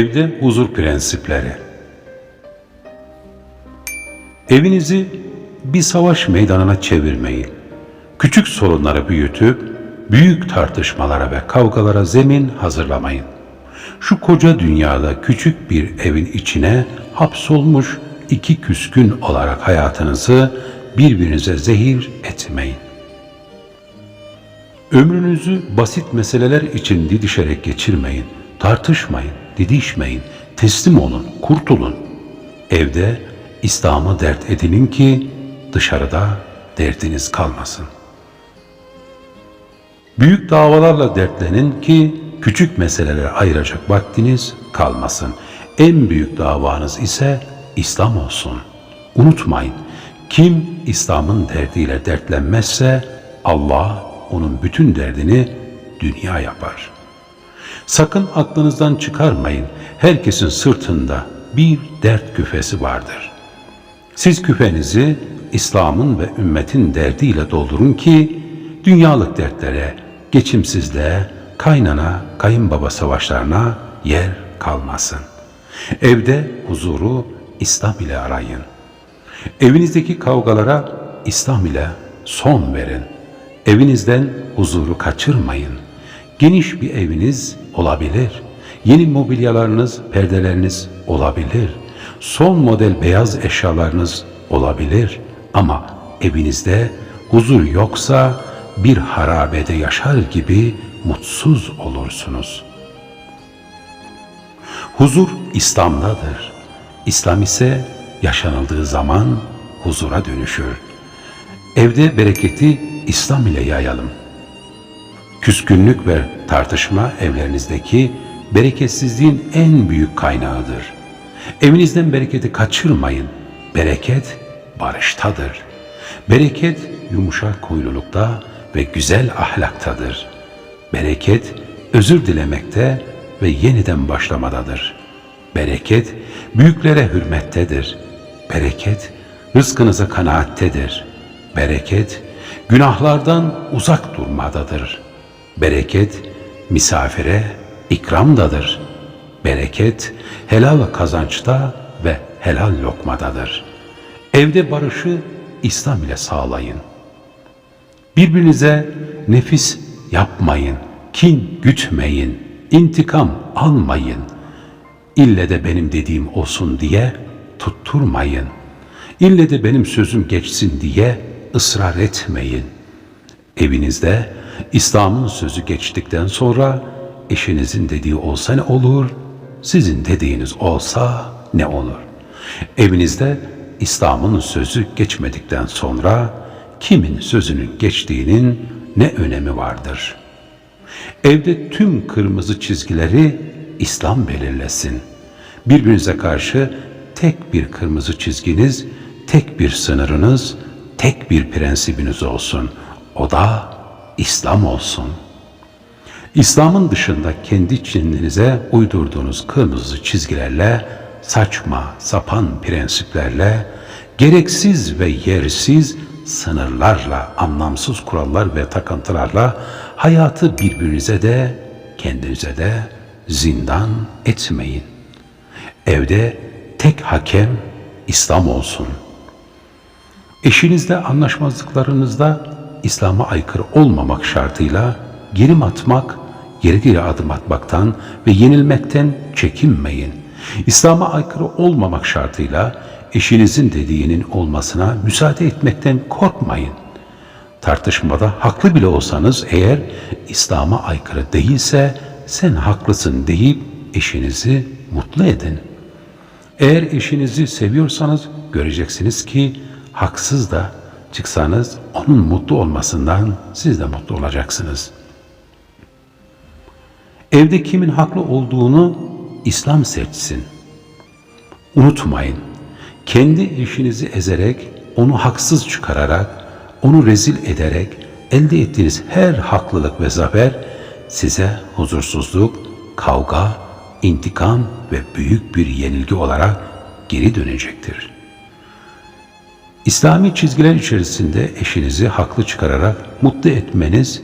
Evde huzur prensipleri. Evinizi bir savaş meydanına çevirmeyin. Küçük sorunları büyütüp büyük tartışmalara ve kavgalara zemin hazırlamayın. Şu koca dünyada küçük bir evin içine hapsolmuş iki küskün olarak hayatınızı birbirinize zehir etmeyin. Ömrünüzü basit meseleler için didişerek geçirmeyin. Tartışmayın, didişmeyin. Teslim olun, kurtulun. Evde İslam'ı dert edinin ki dışarıda derdiniz kalmasın. Büyük davalarla dertlenin ki küçük meselelere ayıracak vaktiniz kalmasın. En büyük davanız ise İslam olsun. Unutmayın, kim İslam'ın derdiyle dertlenmezse Allah onun bütün derdini dünya yapar. Sakın aklınızdan çıkarmayın. Herkesin sırtında bir dert küfesi vardır. Siz küfenizi İslam'ın ve ümmetin derdiyle doldurun ki dünyalık dertlere, geçimsizliğe, kaynana, kayınbaba savaşlarına yer kalmasın. Evde huzuru İslam ile arayın. Evinizdeki kavgalara İslam ile son verin. Evinizden huzuru kaçırmayın. Geniş bir eviniz olabilir. Yeni mobilyalarınız, perdeleriniz olabilir. Son model beyaz eşyalarınız olabilir. Ama evinizde huzur yoksa bir harabede yaşar gibi mutsuz olursunuz. Huzur İslam'dadır. İslam ise yaşanıldığı zaman huzura dönüşür. Evde bereketi İslam ile yayalım. Küskünlük ve tartışma evlerinizdeki bereketsizliğin en büyük kaynağıdır. Evinizden bereketi kaçırmayın. Bereket barıştadır. Bereket yumuşak huylulukta ve güzel ahlaktadır. Bereket özür dilemekte ve yeniden başlamadadır. Bereket büyüklere hürmettedir. Bereket rızkınıza kanaattedir. Bereket günahlardan uzak durmadadır. Bereket misafire ikramdadır. Bereket helal kazançta ve helal lokmadadır. Evde barışı İslam ile sağlayın. Birbirinize nefis yapmayın, kin gütmeyin, intikam almayın. İlle de benim dediğim olsun diye tutturmayın. İlle de benim sözüm geçsin diye ısrar etmeyin. Evinizde İslam'ın sözü geçtikten sonra eşinizin dediği olsa ne olur, sizin dediğiniz olsa ne olur? Evinizde İslam'ın sözü geçmedikten sonra kimin sözünün geçtiğinin ne önemi vardır? Evde tüm kırmızı çizgileri İslam belirlesin. Birbirinize karşı tek bir kırmızı çizginiz, tek bir sınırınız, tek bir prensibiniz olsun. O da İslam olsun. İslam'ın dışında kendi kendinize uydurduğunuz kırmızı çizgilerle, saçma, sapan prensiplerle, gereksiz ve yersiz sınırlarla, anlamsız kurallar ve takıntılarla hayatı birbirinize de kendinize de zindan etmeyin. Evde tek hakem İslam olsun. Eşinizle anlaşmazlıklarınızda İslam'a aykırı olmamak şartıyla gerim atmak, geri geri adım atmaktan ve yenilmekten çekinmeyin. İslam'a aykırı olmamak şartıyla eşinizin dediğinin olmasına müsaade etmekten korkmayın. Tartışmada haklı bile olsanız eğer İslam'a aykırı değilse sen haklısın deyip eşinizi mutlu edin. Eğer eşinizi seviyorsanız göreceksiniz ki haksız da çıksanız onun mutlu olmasından siz de mutlu olacaksınız. Evde kimin haklı olduğunu İslam seçsin. Unutmayın, kendi eşinizi ezerek, onu haksız çıkararak, onu rezil ederek elde ettiğiniz her haklılık ve zafer size huzursuzluk, kavga, intikam ve büyük bir yenilgi olarak geri dönecektir. İslami çizgiler içerisinde eşinizi haklı çıkararak mutlu etmeniz,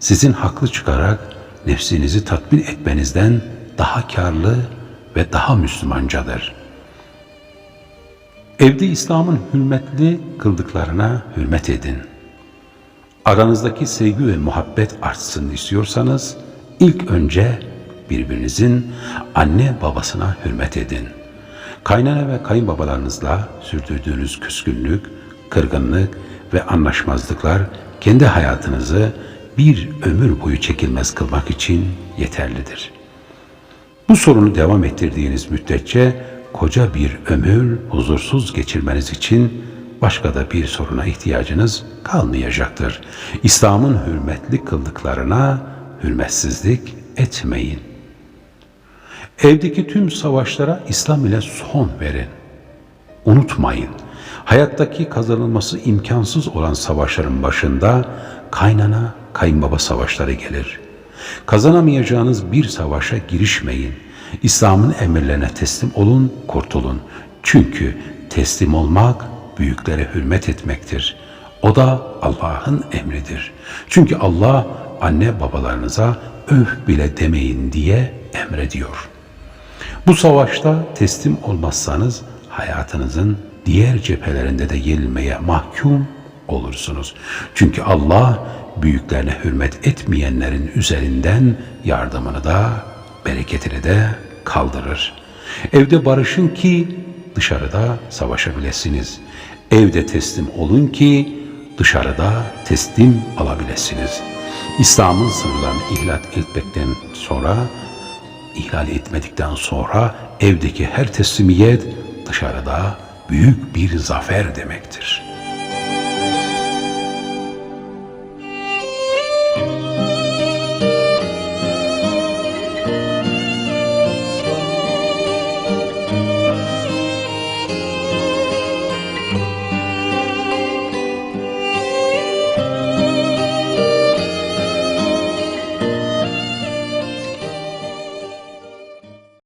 sizin haklı çıkarak nefsinizi tatmin etmenizden daha karlı ve daha Müslümancadır. Evde İslam'ın hürmetli kıldıklarına hürmet edin. Aranızdaki sevgi ve muhabbet artsın istiyorsanız ilk önce birbirinizin anne babasına hürmet edin. Kaynana ve kayınbabalarınızla sürdürdüğünüz küskünlük, kırgınlık ve anlaşmazlıklar kendi hayatınızı bir ömür boyu çekilmez kılmak için yeterlidir. Bu sorunu devam ettirdiğiniz müddetçe koca bir ömür huzursuz geçirmeniz için başka da bir soruna ihtiyacınız kalmayacaktır. İslam'ın hürmetli kıldıklarına hürmetsizlik etmeyin. Evdeki tüm savaşlara İslam ile son verin. Unutmayın, hayattaki kazanılması imkansız olan savaşların başında kaynana, kayınbaba savaşları gelir. Kazanamayacağınız bir savaşa girişmeyin. İslam'ın emirlerine teslim olun, kurtulun. Çünkü teslim olmak büyüklere hürmet etmektir. O da Allah'ın emridir. Çünkü Allah anne babalarınıza öf bile demeyin diye emrediyor. Bu savaşta teslim olmazsanız hayatınızın diğer cephelerinde de yenilmeye mahkum olursunuz. Çünkü Allah büyüklerine hürmet etmeyenlerin üzerinden yardımını da bereketini de kaldırır. Evde barışın ki dışarıda savaşabilesiniz. Evde teslim olun ki dışarıda teslim alabilirsiniz. İslam'ın sınırlarını ihlal etmekten sonra ihlal etmedikten sonra evdeki her teslimiyet dışarıda büyük bir zafer demektir.''